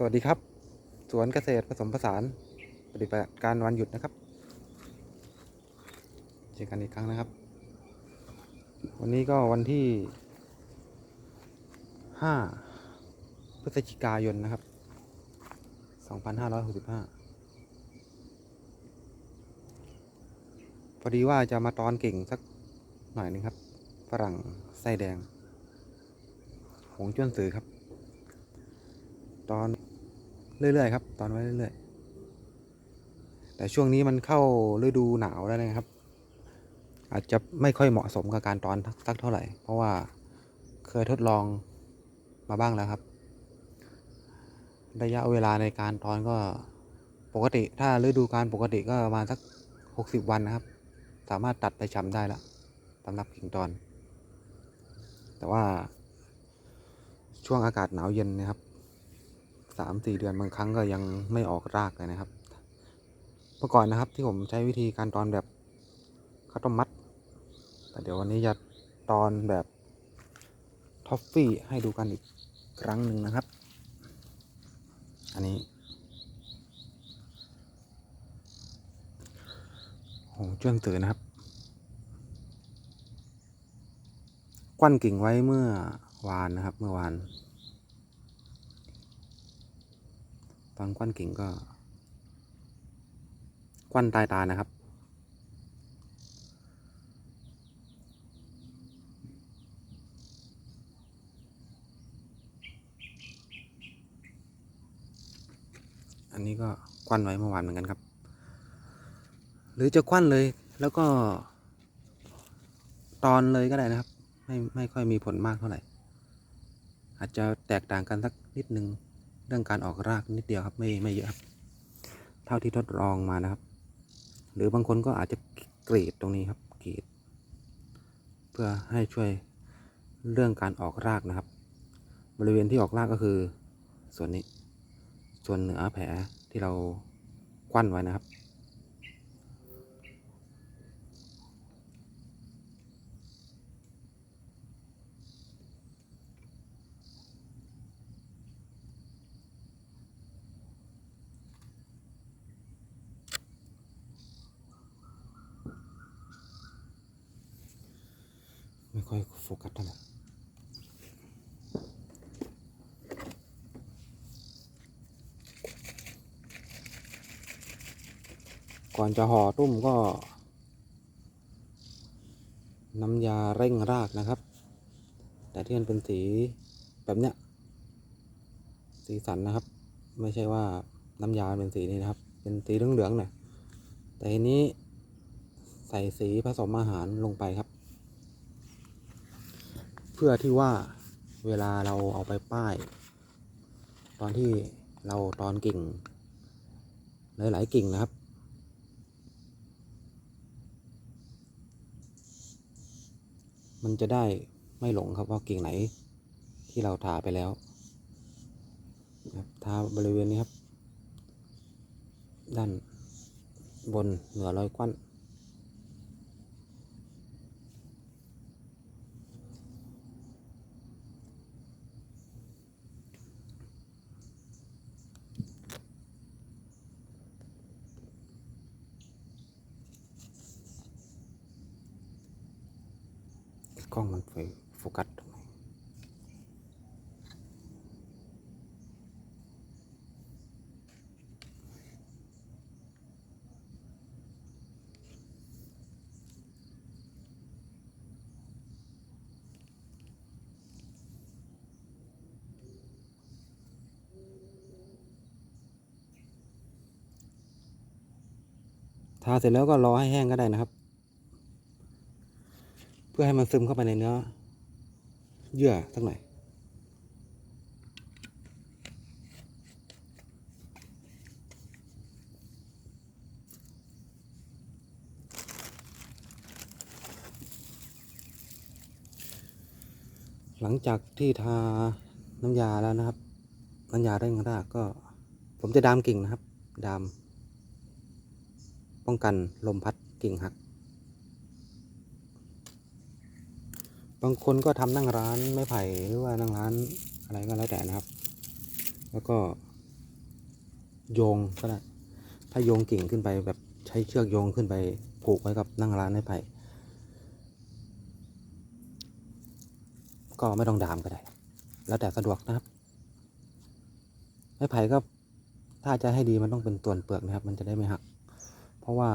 สวัสดีครับ สวนเกษตรผสมผสาน ปฏิบัติการวันหยุดนะครับ เจอกันอีกครั้งนะครับ วันนี้ก็วันที่ 5 พฤศจิกายนนะครับ 2565 พอดีว่าจะมาตอนเก่งสักหน่อยหนึงครับ ฝรั่งไส้แดง หงจ้วนสือครับตอน เรื่อยๆครับ ตอนไว้เรื่อยๆ แต่ช่วงนี้มันเข้าฤดูหนาวแล้วนะครับ อาจจะไม่ค่อยเหมาะสมกับการตอนสักเท่าไหร่ เพราะว่าเคยทดลองมาบ้างแล้วครับ ระยะเวลาในการตอนก็ปกติถ้าฤดูการปกติก็ประมาณสักหกสิบวันนะครับ สามารถตัดไปชำได้แล้วสำหรับกิ่งตอน แต่ว่าช่วงอากาศหนาวเย็นนะครับ สามสี่เดือนบางครั้งก็ยังไม่ออกรากเลยนะครับเมื่อก่อนนะครับที่ผมใช้วิธีการตอนแบบข้าวต้มมัด แต่เดี๋ยววันนี้จะตอนแบบท็อฟฟี่ให้ดูกันอีกครั้งหนึ่งนะครับ อันนี้โหจ้วนตื่นนะครับ กวั้นกิ่งไว้เมื่อวานนะครับ เมื่อวาน ตอนกวั้นกิ่งก็กวั้นตายตานะครับ อันนี้ก็กวั้นไว้เมื่อวานเหมือนกันครับ หรือจะกวั้นเลยแล้วก็ ตอนเลยก็ได้นะครับ ไม่ไม่ค่อยมีผลมากเท่าไหร่ อาจจะแตกต่างกันสักนิดนึง เรื่องการออกรากนิดเดียวครับไม่ไม่เยอะครับเท่าที่ทดลองมานะครับ หรือบางคนก็อาจจะกรีดตรงนี้ครับกรีด เพื่อให้ช่วยเรื่องการออกรากนะครับ บริเวณที่ออกรากก็คือส่วนนี้ ส่วนเหนือแผลที่เรากวั้นไว้นะครับ ไม่ค่อยโฟกัสเท่าไหร่ก่อนจะห่อตุ้มก็ น้ำยาเร่งรากนะครับ แต่ที่มันเป็นสีแบบเนี้ยสีสันนะครับ ไม่ใช่ว่าน้ำยาเป็นสีนี้นะครับ เป็นสีเหลืองๆหน่อยแต่ทีนี้ใส่สีผสมอาหารลงไปครับ เพื่อที่ว่าเวลาเราเอาไปป้าย ตอนที่เราตอนกิ่ง หลาย ๆ กิ่งนะครับ มันจะได้ไม่หลงครับว่ากิ่งไหนที่เราทาไปแล้วทาบริเวณนี้ครับ ด้านบนเหนือรอยกวั้น ก ล้องมันไปโฟกัสตรงไหนทาเสร็จแล้วก็รอให้แห้งก็ได้นะครับ พื่อให้มันซึมเข้าไปในเนื้อเยื่อสักหน่อยหลังจากที่ทาน้ำยาแล้วนะครับ น้ำยาเร่งรากก็ ผมจะดามกิ่งนะครับ ดาม ป้องกันลมพัดกิ่งหัก บางคนก็ทำนั่งร้านไม้ไผ่หรือว่านั่งร้านอะไรก็แล้วแต่นะครับ แล้วก็ โยงก็ได้ถ้าโยงกิ่งขึ้นไปแบบใช้เชือกโยงขึ้นไปผูกไว้กับนั่งร้านไม้ไผ่ก็ไม่ต้องดามก็ได้ แล้วแต่สะดวกนะครับ ไม้ไผ่ก็ถ้าจะให้ดีมันต้องเป็นส่วนเปลือกนะครับ มันจะได้ไม่หัก เพราะว่า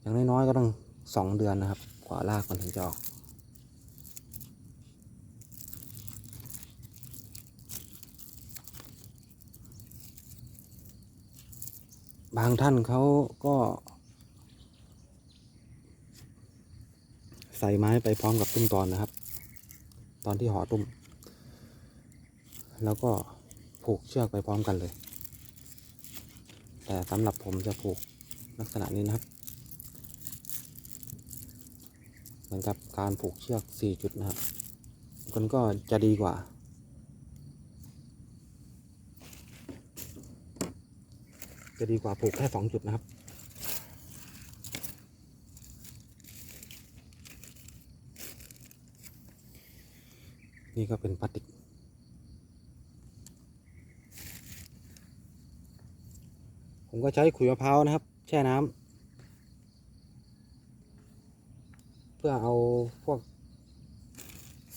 อย่างน้อยๆก็ต้องสองเดือนนะครับ กว่ารากมันถึงจะออก บางท่านเขาก็ ใส่ไม้ไปพร้อมกับตุ้มตอนนะครับ ตอนที่ห่อตุ้ม แล้วก็ผูกเชือกไปพร้อมกันเลย แต่สำหรับผมจะผูกลักษณะนี้นะครับ เหมือนกับการผูกเชือกสี่จุดนะครับมันก็จะดีกว่า จะดีกว่าผูกแค่สองจุดนะครับ นี่ก็เป็นพลาสติกผมก็ใช้ขุยมะพร้าวนะครับ แช่น้ำเพื่อเอาพวก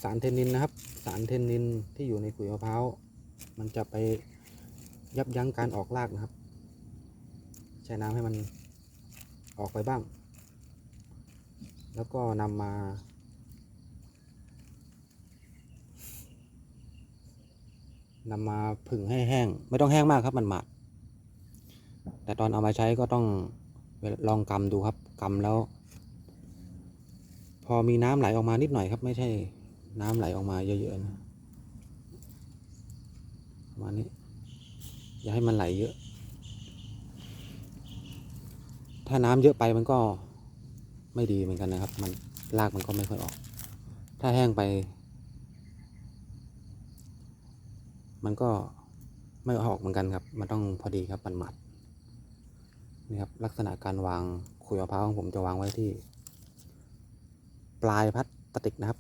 สารเทนนินนะครับ สารเทนนินที่อยู่ในขุยมะพร้าวมันจะไปยับยั้งการออกรากนะครับ ช่น้ำให้มันออกไปบ้าง แล้วก็นำมานำมาผึ่งให้แห้ง ไม่ต้องแห้งมากครับมันหมาด แต่ตอนเอามาใช้ก็ต้องลองกำดูครับกำแล้ว พอมีน้ำไหลออกมานิดหน่อยครับ ไม่ใช่ น้ำไหลออกมาเยอะๆนะประมาณนี้ อย่าให้มันไหลเยอะ ถ้าน้ำเยอะไปมันก็ไม่ดีเหมือนกันนะครับ มันรากมันก็ไม่ค่อยออก ถ้าแห้งไป มันก็ไม่ออกเหมือนกันครับ มันต้องพอดีครับมันหมัดนี่ครับลักษณะการวางขุยมะพร้าวของผมจะวางไว้ที่ ปลายพลาสติกนะครับ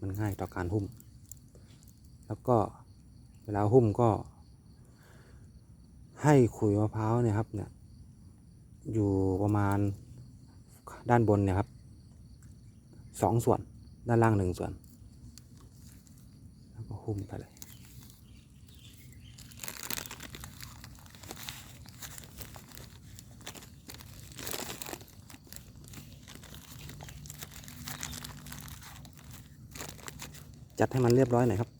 มันง่ายต่อการหุ้ม แล้วก็เวลาหุ้มก็ ให้ขุยมะพร้าวเนี่ยครับเนี่ยอยู่ประมาณด้านบนเนี่ยครับสองส่วนด้านล่างหนึ่งส่วน แล้วก็หุ้มไปเลยจัดให้มันเรียบร้อยหน่อยครับ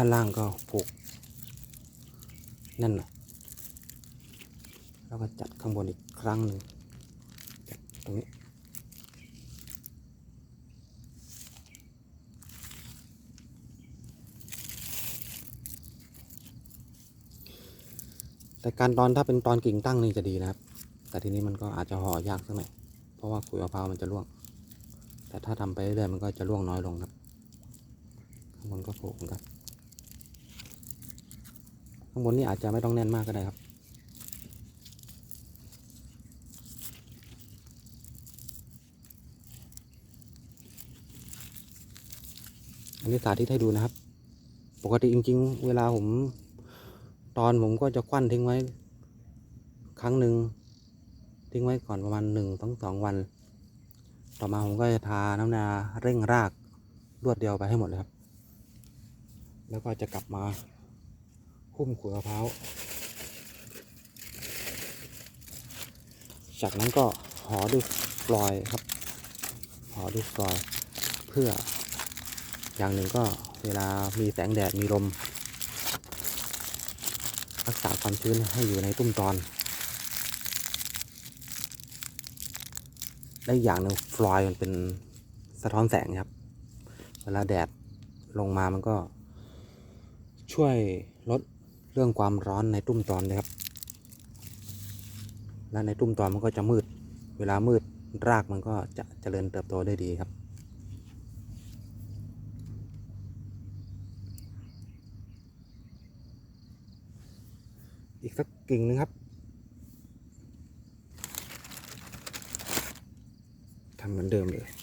ด้านล่างก็ผูกแน่นหน่อยแล้วก็จัดข้างบนอีกครั้งหนึ่งจัดตรงนี้แต่การตอนถ้าเป็นตอนกิ่งตั้งนี่จะดีนะครับ แต่ทีนี้มันก็อาจจะห่อยากสักหน่อย เพราะว่าขุยมะพร้าวมันจะร่วง แต่ถ้าทำไปเรื่อยๆมันก็จะร่วงน้อยลงครับ ข้างบนก็ผูกเหมือนกันางบนนี่อาจจะไม่ต้องแน่นมากก็ได้ครับ อันนี้สาธิตให้ดูนะครับ ปกติจริง ๆ เวลาผมตอนผมก็จะควันทิ้งไว้ ครั้งหนึ่งทิ้งไว้ก่อนประมาณหนึ่งถึงสองวัน ต่อมาผมก็จะทาน้ำนาเร่งรากรวดเดียวไปให้หมดเลยครับ แล้วก็จะกลับมา หุ้มขุยมะพร้าวจากนั้นก็ห่อด้วยฟลอยครับห่อด้วยฟลอยเพื่อ อย่างหนึ่งก็เวลามีแสงแดดมีลม รักษาความชื้นให้อยู่ในตุ้มตอนและอย่างหนึ่งฟลอยมันเป็นสะท้อนแสงครับ เวลาแดดลงมามันก็ช่วยลด เรื่องความร้อนในตุ้มตอนนะครับ และในตุ้มตอนมันก็จะมืด เวลามืดรากมันก็จะเจริญเติบโตได้ดีครับอีกสักกิ่งหนึงครับทำเหมือนเดิมเลย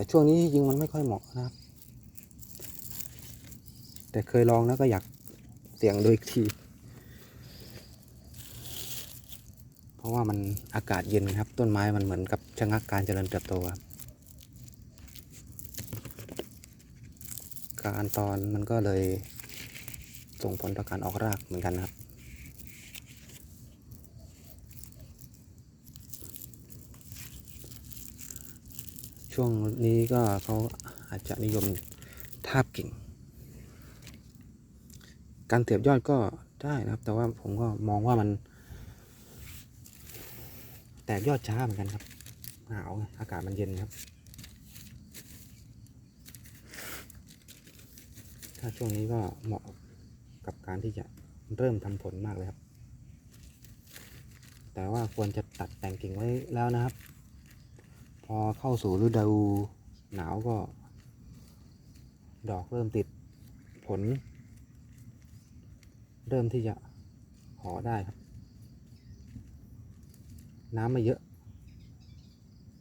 แต่ช่วงนี้จริงมันไม่ค่อยเหมาะนะครับ แต่เคยลองแล้วก็อยากเสี่ยงดูอีกที เพราะว่ามันอากาศเย็นครับ ต้นไม้มันเหมือนกับชะงักการเจริญเติบโตครับการตอนมันก็เลยส่งผลต่อการออกรากเหมือนกันนะครับ ช่วงนี้ก็เขาอาจจะนิยมทาบกิ่ง การเสียบยอดก็ได้นะครับ แต่ว่าผมก็มองว่ามัน แตกยอดช้าเหมือนกันครับหนาวอากาศมันเย็นครับ ถ้าช่วงนี้ก็เหมาะกับการที่จะเริ่มทำผลมากเลยครับ แต่ว่าควรจะตัดแต่งกิ่งไว้แล้วนะครับ พอเข้าสู่ฤดูหนาวก็ ดอกเริ่มติดผล เริ่มที่จะห่อได้ครับ น้ำไม่เยอะ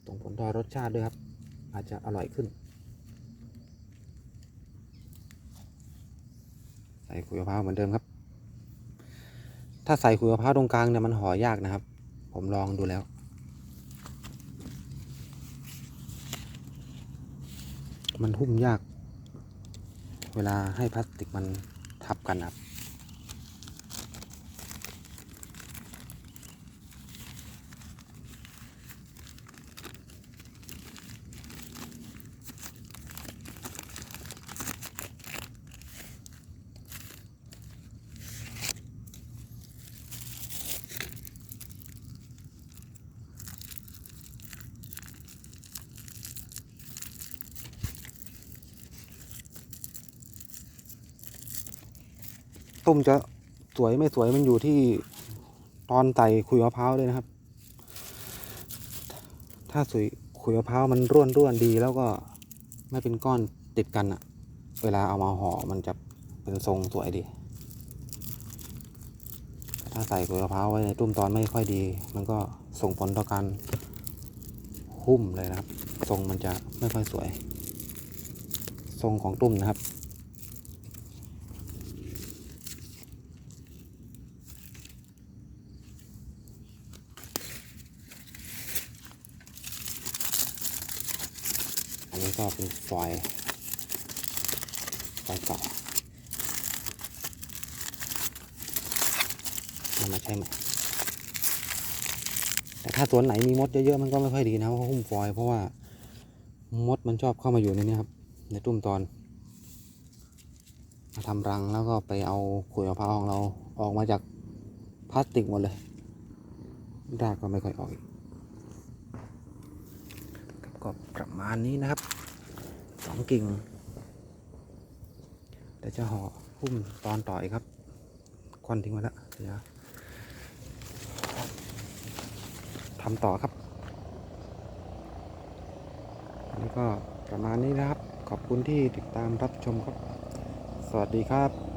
ส่งผลต่อรสชาติด้วยครับ อาจจะอร่อยขึ้น ใส่ขุยมะพร้าวเหมือนเดิมครับ ถ้าใส่ขุยมะพร้าวตรงกลางเนี่ยมันห่อยากนะครับ ผมลองดูแล้ว มันหุ้มยาก เวลาให้พลาสติกมันทับกันครับ ต้มจะสวยไม่สวยมันอยู่ที่ตอนใส่ขุยมะพร้าวเลยนะครับ ถ้าสวยขุยมะพร้าวมันร่วนร่วนดีแล้วก็ไม่เป็นก้อนติดกันอะเวลาเอามาห่อมันจะเป็นทรงสวยดี ถ้าใส่ขุยมะพร้าวไว้ในตุ้มตอนไม่ค่อยดี มันก็ส่งผลต่อการหุ้มเลยนะครับ ทรงมันจะไม่ค่อยสวย ทรงของตุ้มนะครับ อั นี้ก็เป็นฟอยฟอยเก่านำมาใช้ใหม่แต่ถ้าสวนไหนมีมดเยอะๆมันก็ไม่ค่อยดีนะเพราะหุ้มฟอยเพราะว่ามดมันชอบเข้ามาอยู่ในนี้ครับ ในตุ้มตอนมาทำรังแล้วก็ไปเอาขุยมะพร้าวของเราออกมาจากพลาสติกหมดเลยรากก็ไม่ค่อยออกอีกครับก็ประมาณนี้นะครับ กิ่งเดี๋ยวจะห่อหุ้มตอนต่ออีกครับ ควันทิ้งไว้แล้วเดี๋ยวทำต่อครับ อันนี้ก็ประมาณนี้นะครับ ขอบคุณที่ติดตามรับชมครับ สวัสดีครับ